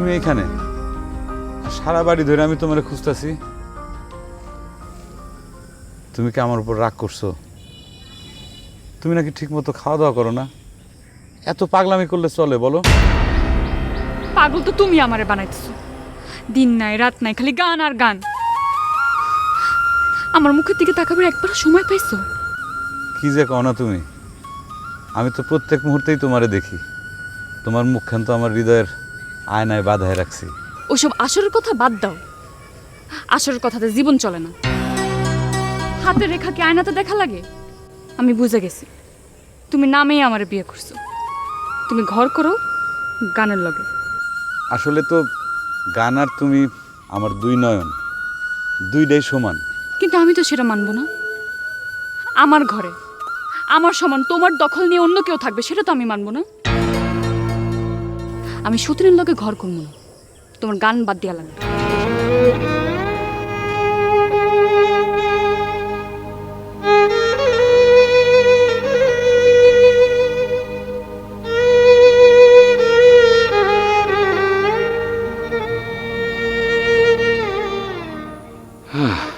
তুমি এখানে? সারা বাড়ি ধরে আমি তোমার খুঁজতেছি। তুমি কি আমার উপর রাগ করছ? তুমি নাকি ঠিক মতো খাওয়া দাওয়া করো না? এত পাগলামি করলে চলে বলো। পাগল তো তুমি আমারে বানাইতেছো। দিন নাই রাত নাই খালি গান আর গান। আমার মুখের দিকে তাকাবার একবার সময় পাইছো? কি যে কও না তুমি? আমি তো প্রত্যেক মুহূর্তেই তোমারে দেখি। তোমার মুখখান তো আমার হৃদয়ের আয়নায় বাধায় রাখছি। ওসব আসরের কথা বাদ দাও। আসরের কথাতে জীবন চলে না। হাতের রেখা কি আয়নাতে দেখা লাগে? আমি বুঝে গেছি। তুমি নামেই আমার বিয়ে করছ। তুমি ঘর করো গানের লগে। আসলে তো গান আর তুমি আমার দুই নয়ন। দুইটাই সমান। কিন্তু আমি তো সেটা মানবো না। আমার ঘরে আমার সমান তোমার দখল নিয়ে অন্য কেউ থাকবে সেটা তো আমি মানবো না। আমি সুতরের লোকে ঘর করব না। তোমার গান বাদ দিয়া লাগবে। হ্যাঁ